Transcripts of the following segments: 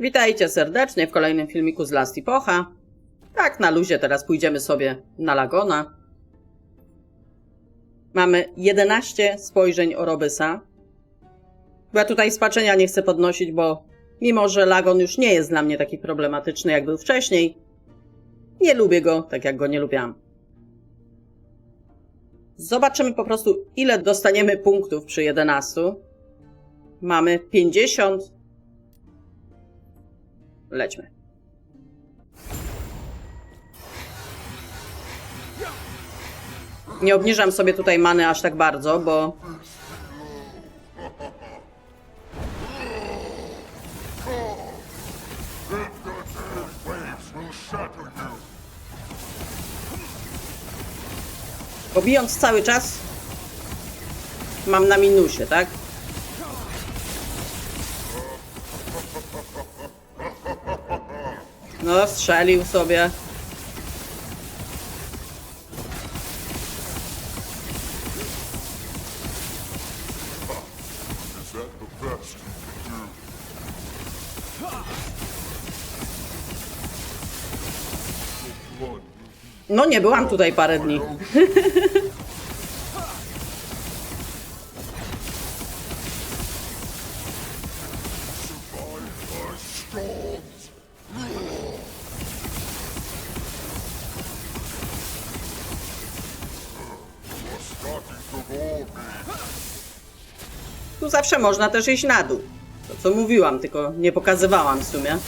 Witajcie serdecznie w kolejnym filmiku z Last Epocha. Tak, na luzie teraz pójdziemy sobie na Lagona. Mamy 11 spojrzeń Orobysa. Ja tutaj spaczenia nie chcę podnosić, bo mimo, że Lagon już nie jest dla mnie taki problematyczny, jak był wcześniej, nie lubię go tak, jak go nie lubiłam. Zobaczymy po prostu, ile dostaniemy punktów przy 11. Mamy 50. Lećmy. Nie obniżam sobie tutaj many aż tak bardzo, bo bo cały czas mam na minusie, tak? No, strzelił sobie. No, nie byłam tutaj parę dni. zawsze można też iść na dół. To co mówiłam, tylko nie pokazywałam w sumie.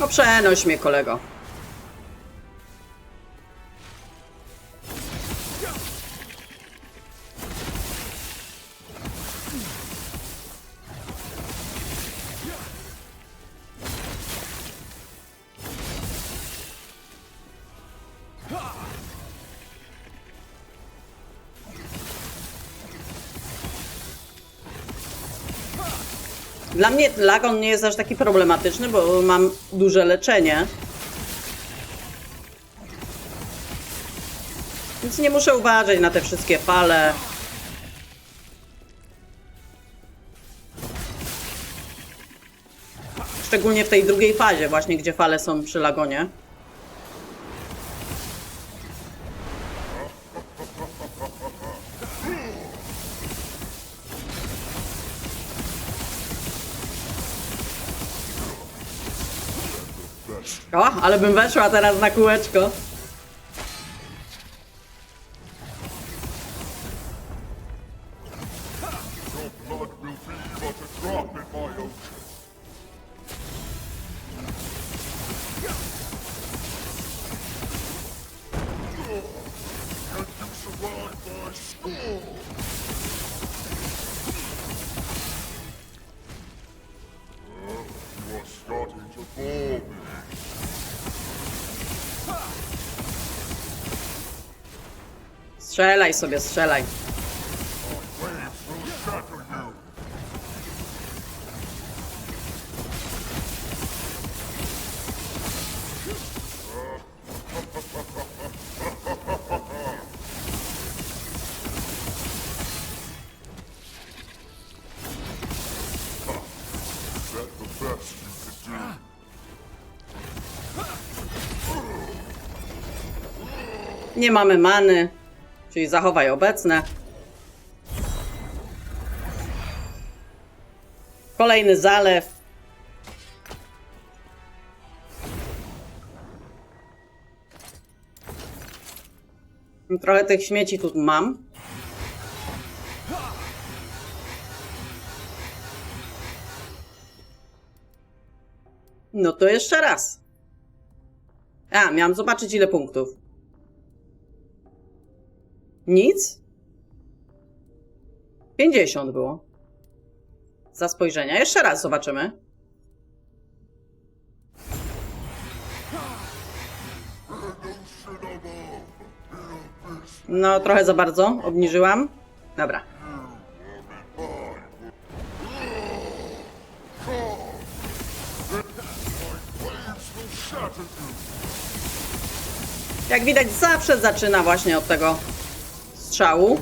No przenoś mnie, kolego. Dla mnie lagon nie jest aż taki problematyczny, bo mam duże leczenie. Więc nie muszę uważać na te wszystkie fale. Szczególnie w tej drugiej fazie, właśnie gdzie fale są przy lagonie. O, ale bym weszła teraz na kółeczko. Strzelaj sobie, strzelaj. Nie mamy many, czyli zachowaj obecne. Kolejny zalew. Trochę tych śmieci tu mam. No to jeszcze raz. A, miałam zobaczyć ile punktów. Nic? 50 było. Za spojrzenia. Jeszcze raz zobaczymy. No, trochę za bardzo obniżyłam. Dobra. Jak widać, zawsze zaczyna właśnie od tego strzału.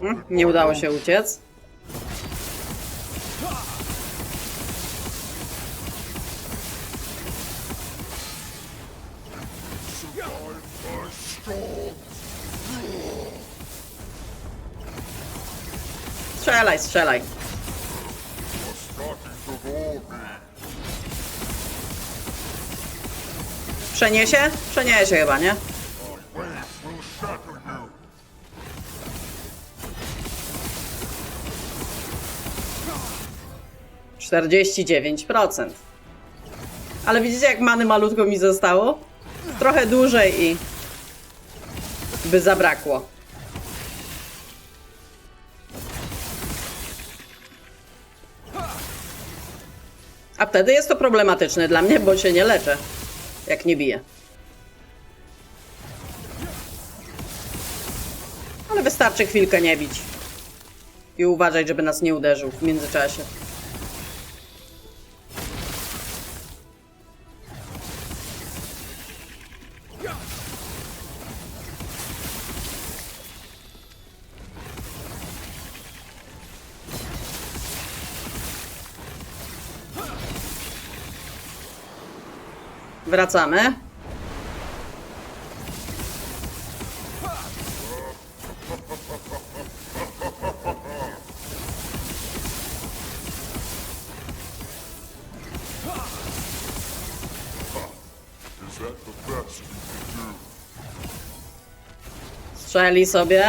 Hmm. Nie udało się uciec. Strzelaj, strzelaj. Przeniesie? Przeniesie chyba, nie? Czterdzieści dziewięć procent. Ale widzicie, jak many malutko mi zostało? Trochę dłużej i by zabrakło. A wtedy jest to problematyczne dla mnie, bo się nie leczę, jak nie biję. Ale wystarczy chwilkę nie bić. I uważać, żeby nas nie uderzył w międzyczasie. Wracamy. Strzeli sobie.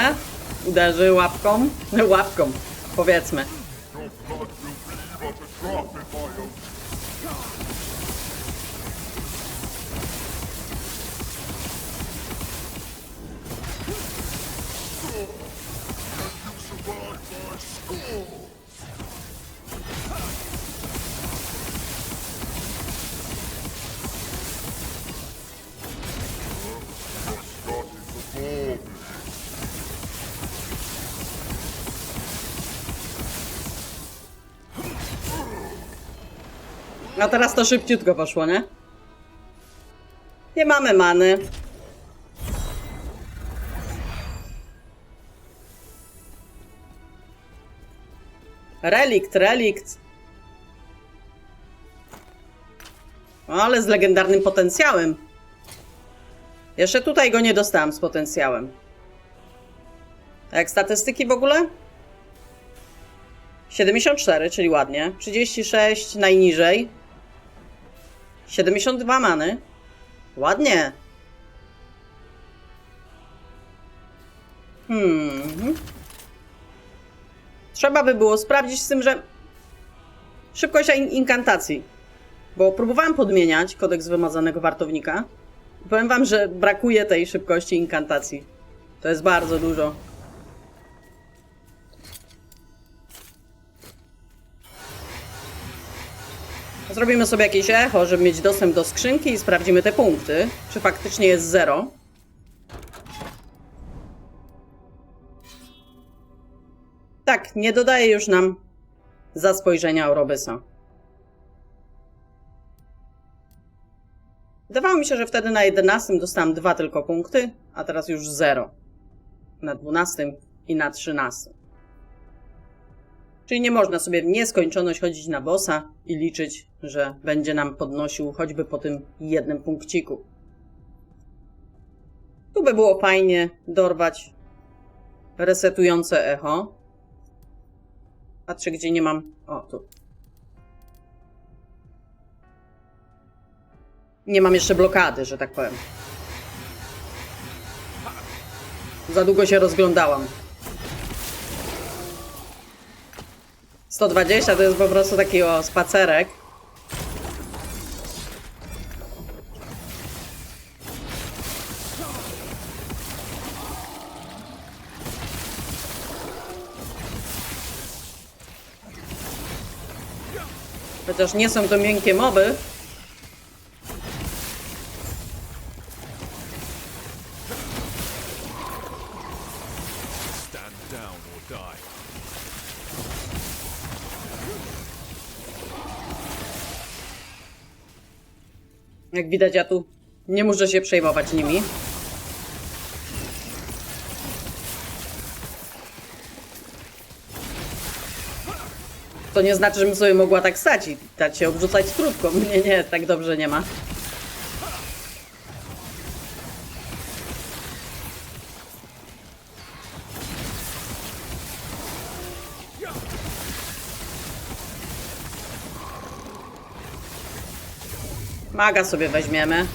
Uderzy łapką. Łapką, powiedzmy. A teraz to szybciutko poszło, nie? Nie mamy many. Relikt, relikt. Ale z legendarnym potencjałem. Jeszcze tutaj go nie dostałem z potencjałem. Jak statystyki w ogóle? 74, czyli ładnie. 36 najniżej. 72 many. Ładnie. Hmm. Trzeba by było sprawdzić z tym, że szybkość in inkantacji. Bo próbowałem podmieniać kodeks wymazanego wartownika. Powiem wam, że brakuje tej szybkości inkantacji. To jest bardzo dużo. Zrobimy sobie jakieś echo, żeby mieć dostęp do skrzynki i sprawdzimy te punkty, czy faktycznie jest zero. Tak, nie dodaje już nam za spojrzenia Orobysa. Wydawało mi się, że wtedy na 11 dostałam dwa tylko punkty, a teraz już zero. Na 12 i na 13. Czyli nie można sobie w nieskończoność chodzić na bossa i liczyć, że będzie nam podnosił choćby po tym jednym punkciku. Tu by było fajnie dorwać resetujące echo. Patrzę, gdzie nie mam. O, tu. Nie mam jeszcze blokady, że tak powiem. Za długo się rozglądałam. 120 to jest po prostu taki o, spacerek. Chociaż nie są to miękkie moby, Jak widać, ja tu nie muszę się przejmować nimi. To nie znaczy, żebym sobie mogła tak stać i dać się obrzucać trutką. Nie, nie, tak dobrze nie ma. Maga sobie weźmiemy.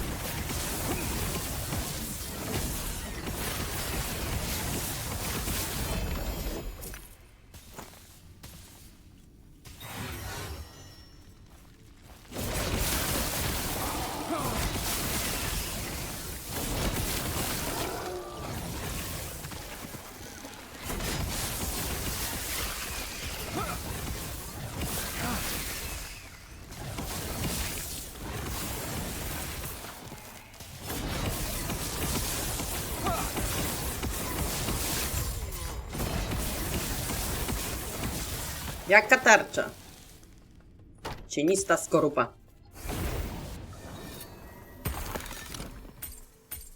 Jaka tarcza? Cienista skorupa.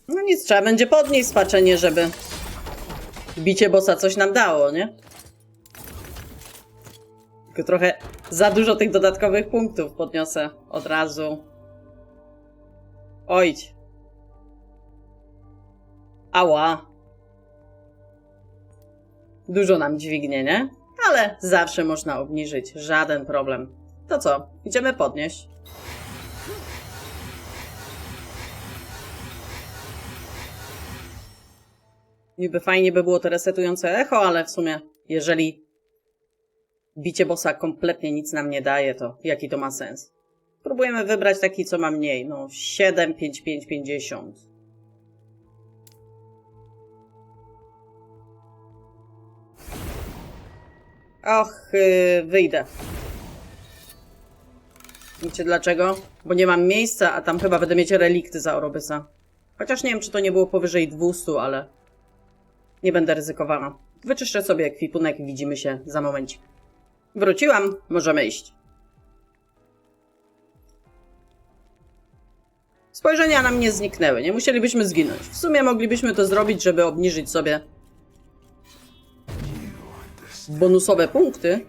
No nic, trzeba będzie podnieść spaczenie, żeby bicie bossa coś nam dało, nie? Tylko trochę za dużo tych dodatkowych punktów podniosę od razu. Ojdź. Ała. Dużo nam dźwignie, nie? Ale zawsze można obniżyć, żaden problem. To co, idziemy podnieść. Niby fajnie by było to resetujące echo, ale w sumie, jeżeli bicie bossa kompletnie nic nam nie daje, to jaki to ma sens? Próbujemy wybrać taki, co ma mniej. No, 7, 5, 5, 50. Och, yy, wyjdę. Wiecie dlaczego? Bo nie mam miejsca, a tam chyba będę mieć relikty za Orobysa. Chociaż nie wiem, czy to nie było powyżej 200, ale nie będę ryzykowała. Wyczyszczę sobie ekwipunek i widzimy się za momencik. Wróciłam, możemy iść. Spojrzenia nam nie zniknęły, nie musielibyśmy zginąć. W sumie moglibyśmy to zrobić, żeby obniżyć sobie bonusowe punkty.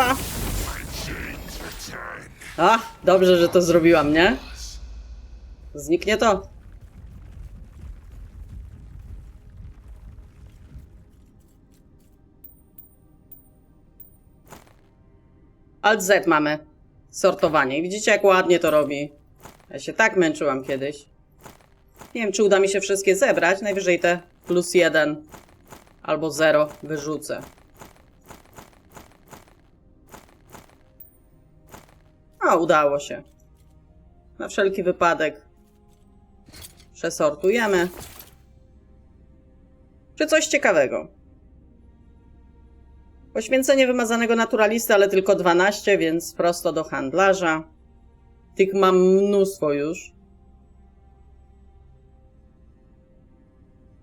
Papa. A, dobrze, że to zrobiłam, nie? Zniknie to. Alt Z mamy. Sortowanie. I widzicie, jak ładnie to robi. Ja się tak męczyłam kiedyś. Nie wiem, czy uda mi się wszystkie zebrać. Najwyżej te plus jeden albo zero wyrzucę. A, udało się. Na wszelki wypadek przesortujemy. Czy coś ciekawego? Poświęcenie wymazanego naturalisty, ale tylko 12, więc prosto do handlarza. Tych mam mnóstwo już.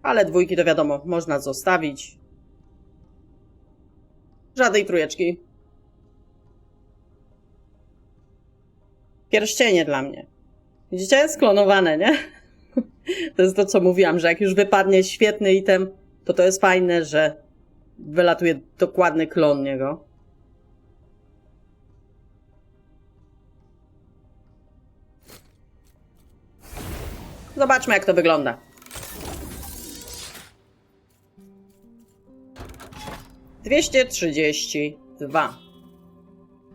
Ale dwójki to wiadomo, można zostawić. Żadnej trójeczki. Pierścienie dla mnie. Widzicie? Sklonowane, nie? To jest to, co mówiłam, że jak już wypadnie świetny item, to to jest fajne, że wylatuje dokładny klon niego. Zobaczmy, jak to wygląda. Dwieście trzydzieści dwa.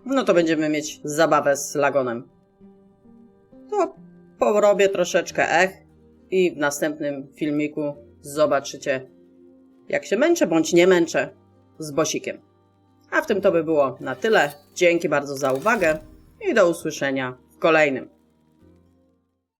No to będziemy mieć zabawę z Lagonem. To porobię troszeczkę ech i w następnym filmiku zobaczycie, jak się męczę bądź nie męczę z Bosikiem. A w tym to by było na tyle. Dzięki bardzo za uwagę i do usłyszenia w kolejnym.